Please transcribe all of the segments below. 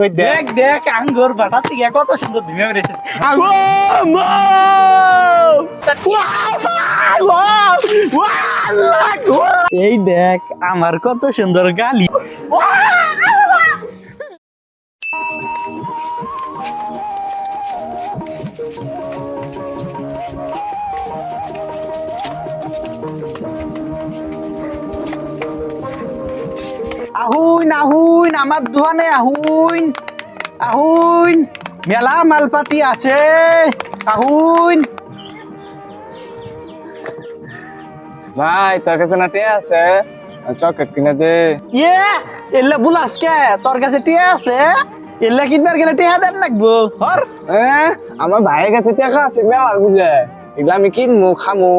ওই দেখ। দেখ দেখ আঙ্গুর বাটা থেকে কত সুন্দর ধুমে বেড়েছে এই দেখ আমার কত সুন্দর গালি। আহুইন আহুইন আমার দোকানে আহুইন আহুইন। মেলা মালপাতি আছে আহুইন। ভাই তোর কাছে না টিয়া আছে? চকলেট কিনে দে। ইয়ে এল্লা বুলাস কে তোর কাছে টিয়া আছে? এল্লা কিনবার গেলে টিয়া দেন লাগবো। হর। হ্যাঁ আমার ভাইয়ের কাছে টাকা আছে মেলা বুঝলে। এগুলো আমি কিনবো খামু।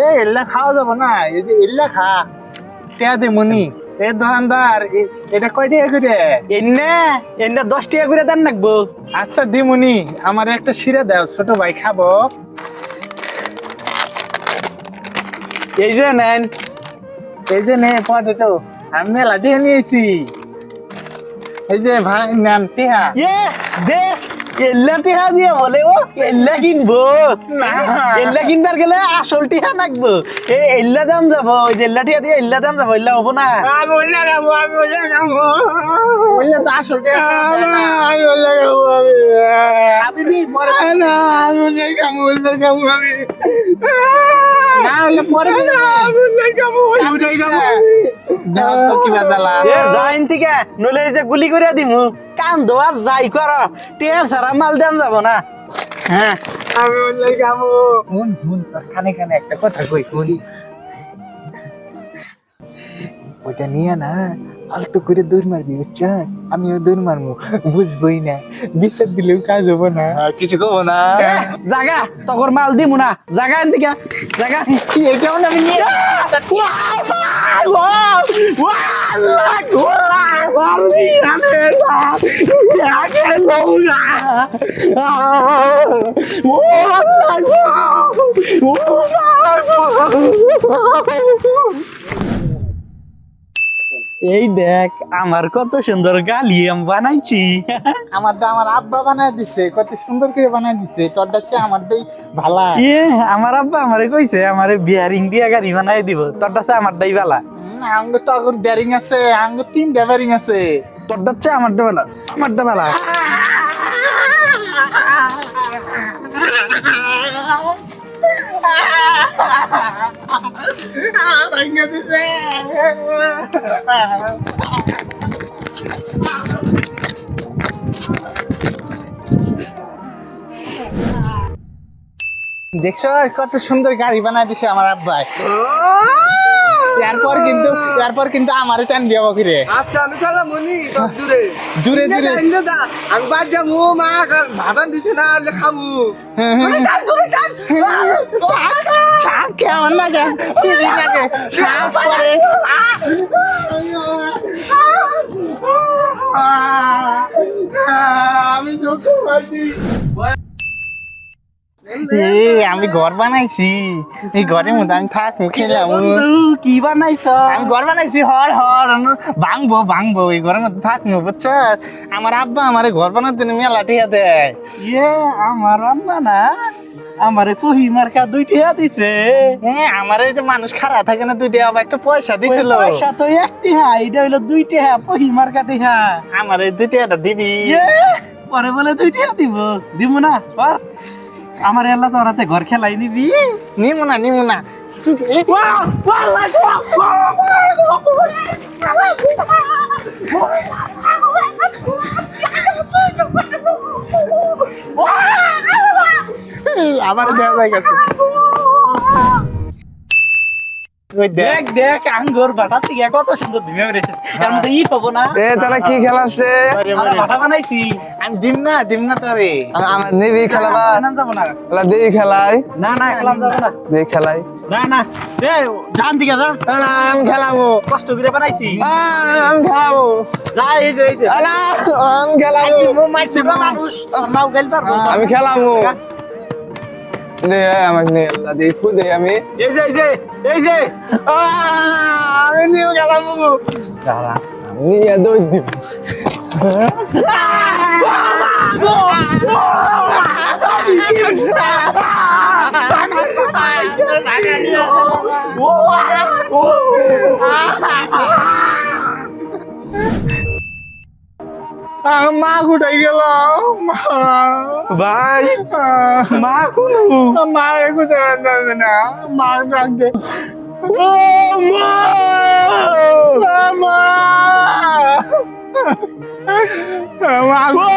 এ এল্লা খাওয়া যাব না। এই যে এল্লা খা। টেয়া দে মনি। এ দোকানদার এটা কয় টাকা করে? এনে এনে দশ টাকা করে দেন লাগবো আচ্ছা দিমুনি আমার একটা শিরা দাও ছোট ভাই খাব। এই যে নেন। এই যে নে পটেটো আমি মেলা দিয়ে নিয়েছি এই যে ভাই নেন টেহা। ইয়ে দে। এল্লা টিহা দিয়ে বলে ও এল্লা কিনবো। না। এল্লা কিনবার গেলে আসল টিহা লাগবো। এ এল্লা দাম যাব ওই এল্লা টিহা দিয়ে এল্লা দাম যাব এল্লা হব না। আমি ওইলা খাব আমি ওইলা খাব ওইলা তো আসল টেহা আমি ওইলা খাব আমি খাবি নি পরে না আমি ওইলা খাব ওইলা খাব আমি। না হলে পরে গুলি করে দিমু। কান দোয়া যাই কর। টিয়া সারা মাল দেন যাব না। হ্যাঁ। আমি ওইলা যাব শুন তোর কানে কানে একটা কথা কই হুন ওইটা নিয়ে না ফালতু করে দৌড় মারবি বুঝছাস আমিও দৌড় মারবো বুঝবই না। বিচার দিলেও কাজ হব না। কিছু কবো না। জাগা তখন মাল দিমু না। জাগা এন থেকে জাগা এটাও না। আমি নিয়ে এই দেখ আমার কত সুন্দর গালি আমি বানাইছি। আমার দা আমার আব্বা বানায় দিছে কত সুন্দর করে বানায় দিছে তোরটা চেয়ে আমার দেই ভালা। ইয়ে আমার আব্বা আমারে কইছে আমারে বিয়ারিং দিয়া গাড়ি বানাই দিব তোরটা চা আমার দাই বালা আঙ্গ তো আগর ব্যারিং আছে আঙ্গ তিনটা ব্যারিং আছে। তোরটা চা আমার বালা আমার বালা ভাঙ্গা দিছে দেখছ কত সুন্দর গাড়ি বানায় দিছে আমার আব্বাই। এরপর কিন্তু এরপর কিন্তু আমারে টান দিয়া বকিরে আচ্ছা আমি চলো মনি দূরে জুড়ে জুড়ে আমি বাদ যাব মা ভাবান দিছে না খাব। ছাপ কেমন লাগে ফিরি লাগে ছাপ পরে আমি দুঃখ আমি ঘর বানাইছি। এই ঘরের মধ্যে আমি থাক খেলাম কি বানাইছ? আমি ঘর বানাইছি হর হর। ভাঙবো ভাঙবো এই ঘরের মধ্যে থাকব বুঝছ? আমার আব্বা আমার ঘর বানার জন্য মেলা টিয়া দেয়। ইয়ে আমার আব্বা না? আমারে পহি মার্কা দুইটা দিছে। হ্যাঁ আমার এই যে মানুষ খারাপ থাকে না দুইটা আবার একটা পয়সা দিছিল। পয়সা তো একটি হ্যাঁ এটা হইল দুইটা হ্যাঁ পহি মার্কা হ্যাঁ আমার এই দুইটা দিবি। পরে বলে দুইটা দিব। দিব না পর। আমার এল্লা তো ওরাতে ঘর খেলাই নিবি। নিমু না নিমু না। আবার দেওয়া যায় গেছে। দেখ। দেখ দেখ আঙ্গুর বাটা থেকে কত সুন্দর ধুমে বেড়েছে। এর মধ্যে ইট হব না। এ তাহলে কি খেলা আসছে? বারে আমরা বারে। বাটা বানাইছি। আমি দিম না দিম না তোরে আমার নিবি খেলাবা নাম যাব না। খেলা দেই খেলাই। না না খেলাম যাব না। দেই খেলাই। না না। এ জান দিকে যা। আলা আমি খেলাবো। কষ্ট করে বানাইছি। আমি খেলাবো। যা এই যে এই যে। আমি খেলাবো। মানুষ নাও গেল পারব। আমি খেলাবো। দে আমাকে নে আল্লাহ দেই খুদে আমি এই যে এই যে এই যে আ, আমি নিয়ে খেলাবো দাঁড়া আমি নিয়ে দৌড় দিব মা কোথায় গেল মা ভাই মা কোনো? মা কোথায় না মা ডাকতে ও মা! মা! মা! ও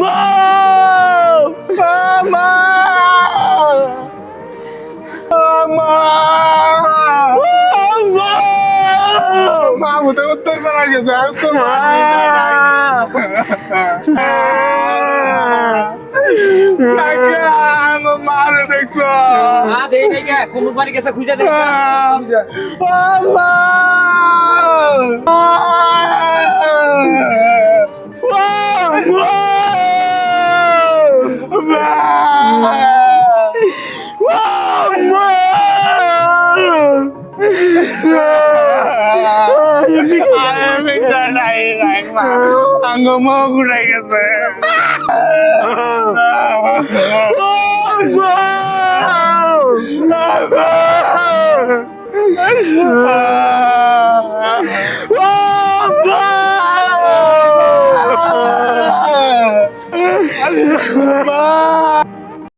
মা! মা! মা! মা! উত্তর পাড়া গেছে উত্তর মারে আঙ্গ মো ঘুরাই গেছে। love her. Oh,